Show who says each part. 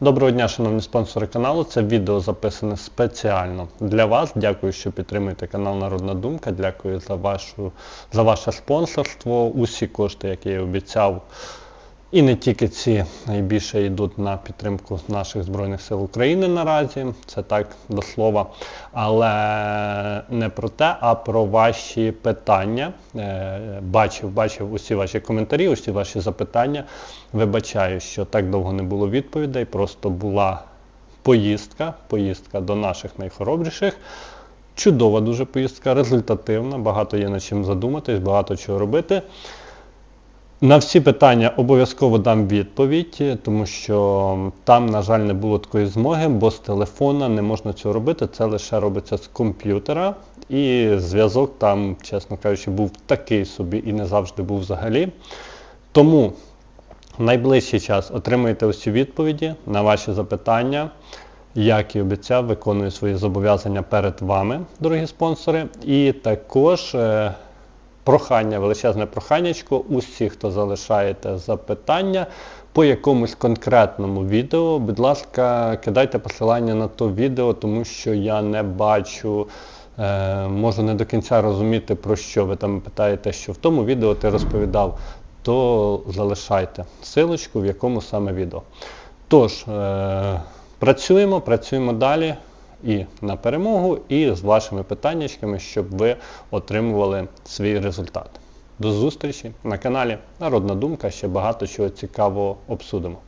Speaker 1: Доброго дня, шановні спонсори каналу. Це відео записане спеціально для вас. Дякую, що підтримуєте канал Народна Думка. Дякую за, вашу, за ваше спонсорство. Усі кошти, які я обіцяв, і не тільки ці найбільше йдуть на підтримку наших Збройних сил України наразі, це так до слова. Але не про те, а про ваші питання. Е, Бачив, бачив усі ваші коментарі, усі ваші запитання. Вибачаю, що так довго не було відповідей, просто була поїздка, поїздка до наших найхоробріших. Чудова дуже поїздка, результативна, багато є над чим задуматись, багато чого робити. На всі питання обов'язково дам відповідь, тому що там, на жаль, не було такої змоги, бо з телефона не можна цього робити. Це лише робиться з комп'ютера. І зв'язок там, чесно кажучи, був такий собі і не завжди був взагалі. Тому в найближчий час отримаєте усі відповіді на ваші запитання. Як і обіцяв, виконую свої зобов'язання перед вами, дорогі спонсори. І також е, прохання, величезне проханнячко, усі, хто залишаєте запитання по якомусь конкретному відео, будь ласка, кидайте посилання на то відео, тому що я не бачу, е, можу не до кінця розуміти, про що ви там питаєте, що в тому відео ти розповідав, то залишайте силочку, в якому саме відео. Тож, е, працюємо, працюємо далі і на перемогу, і з вашими питаннячками, щоб ви отримували свій результат. До зустрічі на каналі Народна Думка. Ще багато чого цікавого обсудимо.